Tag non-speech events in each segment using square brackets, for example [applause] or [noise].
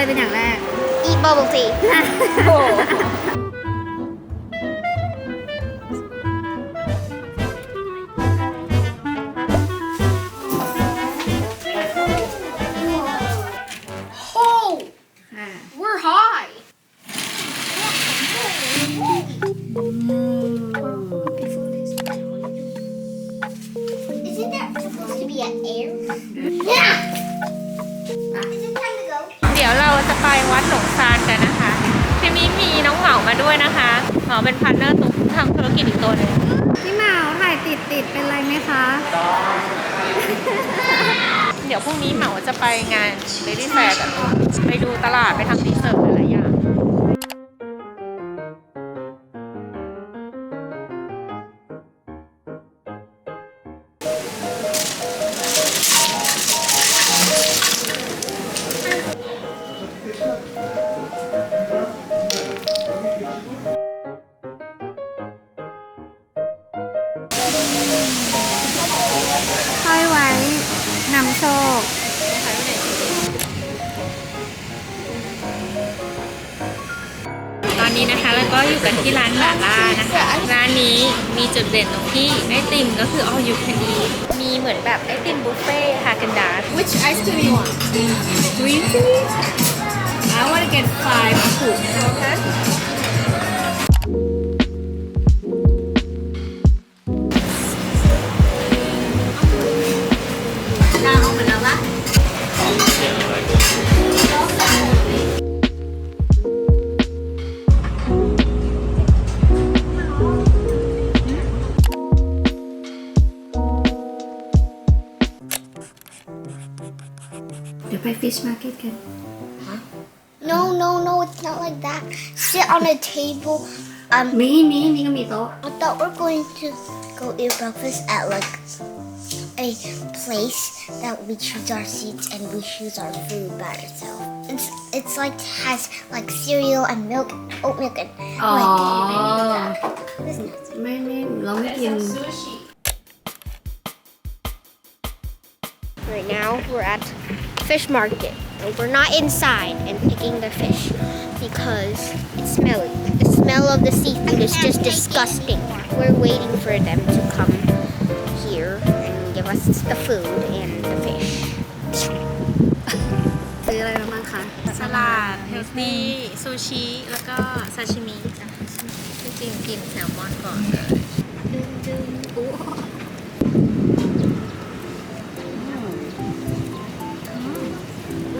อยากทำอะไรเป็นอย่างแรก eat bubble tea โอ้อ่า we're high Isn't that supposed to be an air? Yeah! Is it ไปวัดหลงซานกันนะคะทีนี้มีน้องเหมามาด้วยนะคะเหมาเป็นพาร์ทเนอร์ตุกทำธุรกิจอีกตัวหนึ่งพี่เหมาถ่ายติดติดเป็นไรไหมคะ เดี๋ยวพรุ่งนี้เหมาจะไปงาน Lady Fair กันไปดูตลาดไปทำรีเสิร์ชหลายๆอย่าง นนี้นะคะ แล้วก็อยู่กันที่ร้านหม่าล่านะคะ ร้านนี้มีจุดเด่นตรงที่ไอติมก็คือ all you can eat มีเหมือนแบบไอติมบุฟเฟ่ฮาเกนดา Which ice cream you want? Green tea I want to get five scoop เดี๋ยวไป fish market กัน No, no, no, it's not like that. Sit on a table. Um, มีมีมีก็มีโต๊ะ I thought we're going to go eat breakfast at like a place that we choose our seats and we choose our food by ourselves. It's it's like has like cereal and milk, oat milk and อ๋อ like. Isn't it? ไม่ไม่เราไม่กิน Right now we're at fish market and we're not inside and picking the fish because it's smelly. The smell of the seafood is just disgusting. We're waiting for them to come here and give us the food and the fish. [laughs] ซื้ออะไรมาบ้างคะ สลัดเฮลตี้ซูชิ แล้วก็ซาชิมิจ้ะที่จริงกินแซลมอนก่อน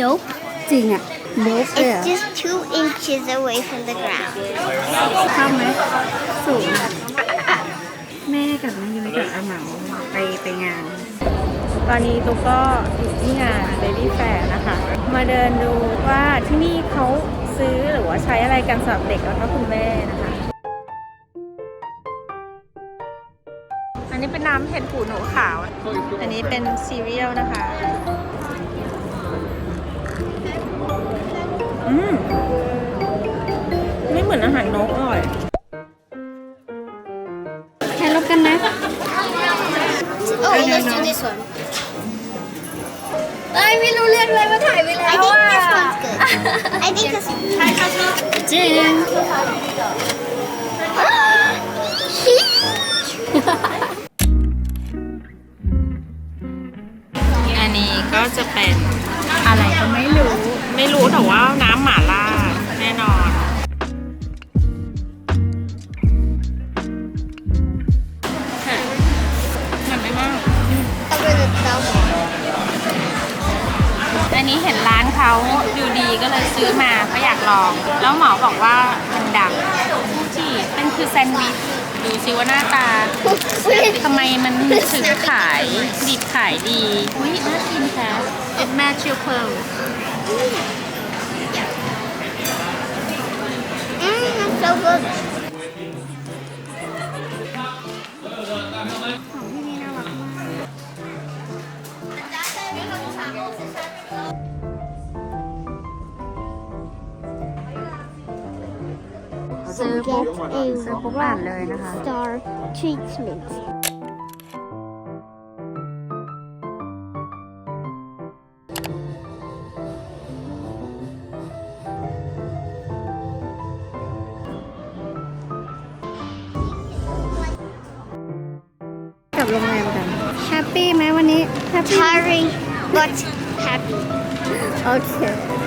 Nope. จริงอะ Nope เลยเหรอ It's just two inches away from the ground. เข้าไหมสูงอะแม่กับแม่ยุ้ยกับอาเหมาไปไปงาน ตอนนี้ตุ๊กก็อยู่ที่งาน Lady Fair นะคะ มาเดินดูว่าที่นี่เขาซื้อหรือว่าใช้อะไรกันสำหรับเด็กแล้วก็คุณแม่นะคะ อันนี้เป็นน้ำเห็ดหูหนูขาว อันนี้เป็นซีเรียลนะคะ อืมไม่เหมือนอาหารนกอร่อยใครลบกันนะ Oh, let's do this one. เอ้ยไม่รู้เรื่องเลยว่าถ่ายไปแล้ว I think this one's good. I think this จริง อันนี้ก็จะเป็นอะไรก็ไม่รู้ ไม่รู้แต่ว่าน้ำหม่ นนี้เห็นร้านเขาดูดีก็เลยซื้อมาเพราะอยากลอง แล้วหมอบอกว่ามันดังฟูจิเป็นคือแซนด์วิชดูซิว่าหน้าตาทำไมมันถึงขายดิบขายดีอุ้ยน่ากินแท้ It match your pearl Mm, that's so good. ซื้อปุ๊บอ่านเลยนะคะ Star treatment. กลับโรงแรมกันแฮปปี้ไหมวันนี้แฮปปี้ Tiring, but happy. โ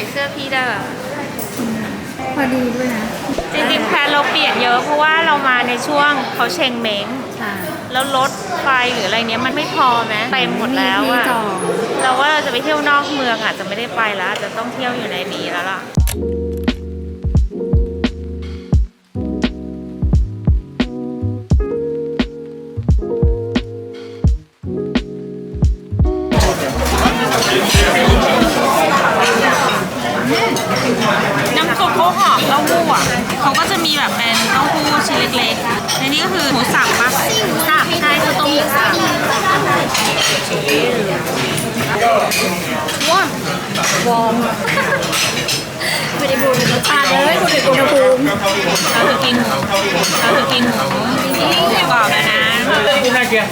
ส่เสื้อพี่ได้เหรอพอดีด้วยนะจริงๆแพลนเราเปลี่ยนเยอะเพราะว่าเรามาในช่วงเขาเชงเม้งใช่แล้วรถไฟหรืออะไรเนี้ยมันไม่พอไหมเต็มหมดแล้วมีอะที่จองเราว่าเราจะไปเที่ยวนอกเมืองอาจจะไม่ได้ไปแล้วอาจจะต้องเที่ยวอยู่ในนี้แล้วล่ะ หอมเต้าหู้อะเขาก็จะมีแบบเป็นเต้าหู้ชิ้นเล็กๆและนี่ก็คือหมูสับปะหมูสับใช่คือต้มหมูสับว้าววอร์มไม่ได้บูดรสชาติเลยบูดอุณหภูมิเราจะกินหมูเราจะกินหมูหมูกรอบแล้วนะน่าเกลียด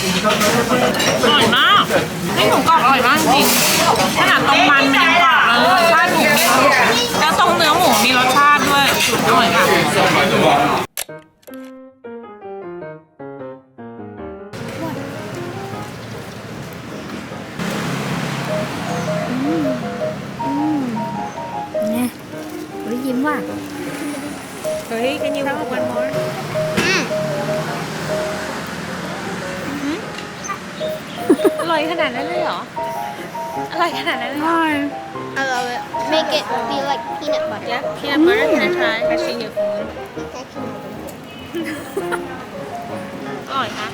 อร่อยมากให้หมูกรอบอร่อยมากจริงขนาดตรงมันมันยังกรอบเลยรสชาติหมูแล้วตรงเนื้อหมูมีรสชาติด้วยอร่อยค่ะเนี่ยเฮ้ยยิ้มว่ะ เฮ้ย can you have one more อร่อยขนาดนั้นเลยเหรอ อร่อยขนาดนั้นเลยเหรอ I love it. Make it be like peanut butter. Yeah, peanut butter can I try catching your phone อร่อยค่ะ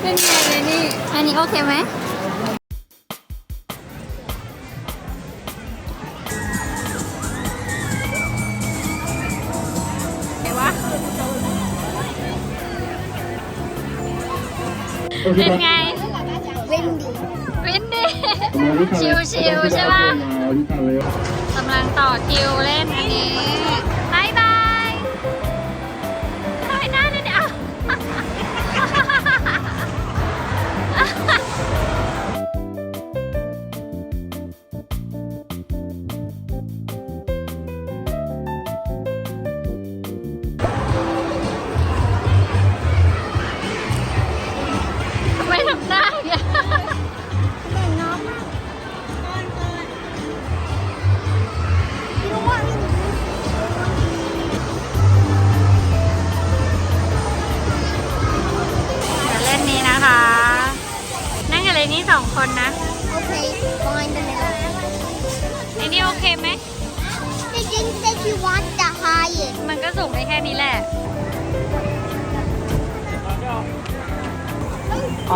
เป็นไงเลยนี่ อันนี้โอเคไหมเป็นไง Windy. วินดี้ชิวๆใช่ปะกำลังต่อคิวเล่นอันนี้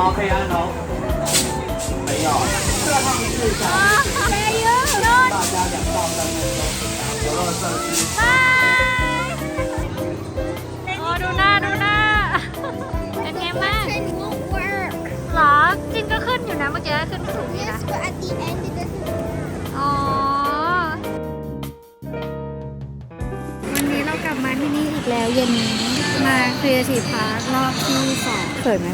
โอเคอะวน้องไปหยอดไปเยอะนอนตาอยากตอบกันเดี๋ยวเราจะบายโอ้ดูหน้าดูหน้า เป็นไงบ้าง won't work. หรอจริงก็ขึ้นอยู่นะเมื่อกี้ขึ้นสูงอยู่นะ Yes, but at the end it doesn't work. อ๋อ วันนี้เรากลับมาที่นี่อีกแล้วเย็นนี้ มาครีเอทีฟพาร์ครอบที่สองสวยไหม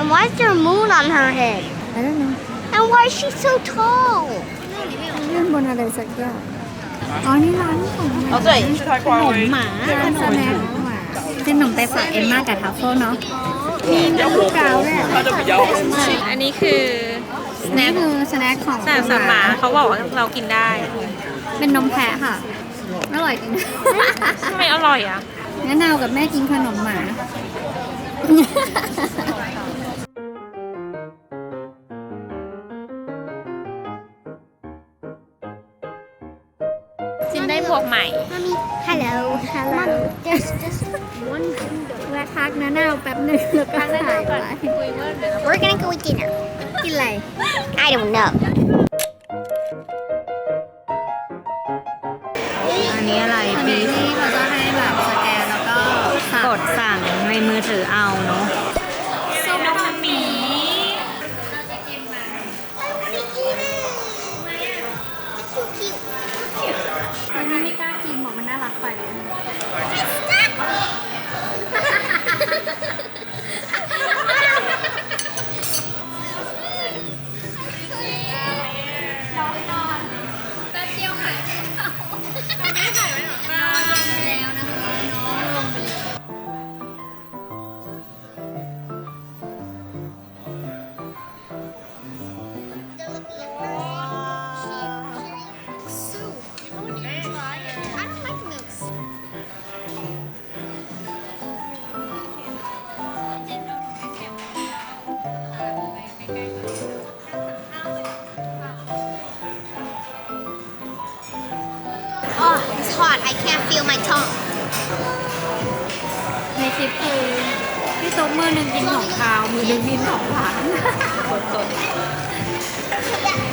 And why is there a moon on her head? I don't know. And why is she so tall? I remember there's a girl. อ๋อนี่ร้านของหมขนมหมาสแน็คหมาเป็นขนมไต้ฝาเอ็มมากับทัฟเฟิลเนาะมีน้ำมะพาวด้วยอันนี้คือสแนนี้คือสแน็คของสแน็คหมาเขาบอกว่าเรากินได้ เป็นนมแพะค่ะ อร่อยจริงทำไมอร่อยอะงั้นเรากับแม่กินขนมหมา จินได้บวกใหม่ Mommy, hello, hello. There's just one window. แวะพักนะนาวแป๊บหนึงแล้วก็ถ่ายไว้ We're gonna go eat dinner. กินอะไร I don't know. อันนี้อะไรอันปีนี้ที่เขาจะให้แบบสแกนแล้วก็สั่งกดสั่งในมือถือเอาเนาะ นบอกมันน่ารักไป it's hot. I can't feel my tongue. ในคลิปคือพี่ตุ๊กมือหนึ่งกินของคาวมือหนึ่งกินของหวาน That hurts.